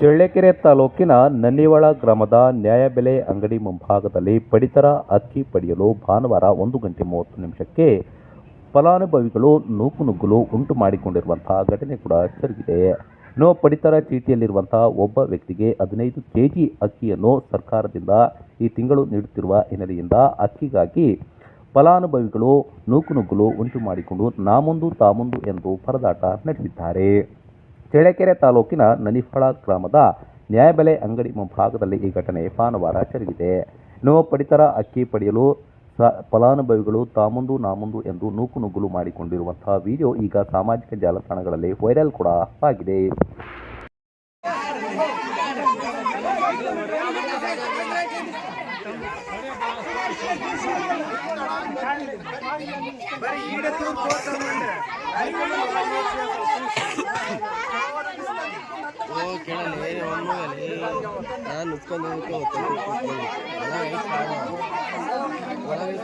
ಚಳ್ಳಕೆರೆ ತಾಲೂಕಿನ ನನ್ನಿವಳ ಗ್ರಾಮದ ನ್ಯಾಯಬೆಲೆ ಅಂಗಡಿ ಮುಂಭಾಗದಲ್ಲಿ ಪಡಿತರ ಅಕ್ಕಿ ಪಡೆಯಲು ಭಾನುವಾರ ಒಂದು ಗಂಟೆ ಮೂವತ್ತು ನಿಮಿಷಕ್ಕೆ ಫಲಾನುಭವಿಗಳು ನೂಕುನುಗ್ಗಲು ಉಂಟು ಮಾಡಿಕೊಂಡಿರುವಂತಹ ಘಟನೆ ಕೂಡ ಜರುಗಿದೆ. ನೋ ಪಡಿತರ ಚೀಟಿಯಲ್ಲಿರುವಂತಹ ಒಬ್ಬ ವ್ಯಕ್ತಿಗೆ ಹದಿನೈದು ಕೆಜಿ ಅಕ್ಕಿಯನ್ನು ಸರ್ಕಾರದಿಂದ ಈ ತಿಂಗಳು ನೀಡುತ್ತಿರುವ ಹಿನ್ನೆಲೆಯಿಂದ ಅಕ್ಕಿಗಾಗಿ ಫಲಾನುಭವಿಗಳು ನೂಕುನುಗ್ಗಲು ಉಂಟು ಮಾಡಿಕೊಂಡು ನಾಮುಂದು, ತಾಮುಂದು ಎಂದು ಪರದಾಟ ನಡೆಸಿದ್ದಾರೆ. ಚಳ್ಳಕೆರೆ ತಾಲೂಕಿನ ನನಿಫಳ ಗ್ರಾಮದ ನ್ಯಾಯಬೆಲೆ ಅಂಗಡಿ ಮುಂಭಾಗದಲ್ಲಿ ಈ ಘಟನೆ ಭಾನುವಾರ ಜರುಗಿದೆ. ಇನ್ನು ಪಡಿತರ ಅಕ್ಕಿ ಪಡೆಯಲು ಸ ಫಲಾನುಭವಿಗಳು ತಾಮುಂದು ನಾಮುಂದು ಎಂದು ನೂಕು ನುಗ್ಗಲು ಮಾಡಿಕೊಂಡಿರುವಂತಹ ವಿಡಿಯೋ ಈಗ ಸಾಮಾಜಿಕ ಜಾಲತಾಣಗಳಲ್ಲಿ ವೈರಲ್ ಕೂಡ ಆಗಿದೆ. ಓ ಕೇಳಲಿ ಒಮ್ಮಗಲಿ ನಾನು ನುಚ್ಕೊಂಡು ಒಳಗೆ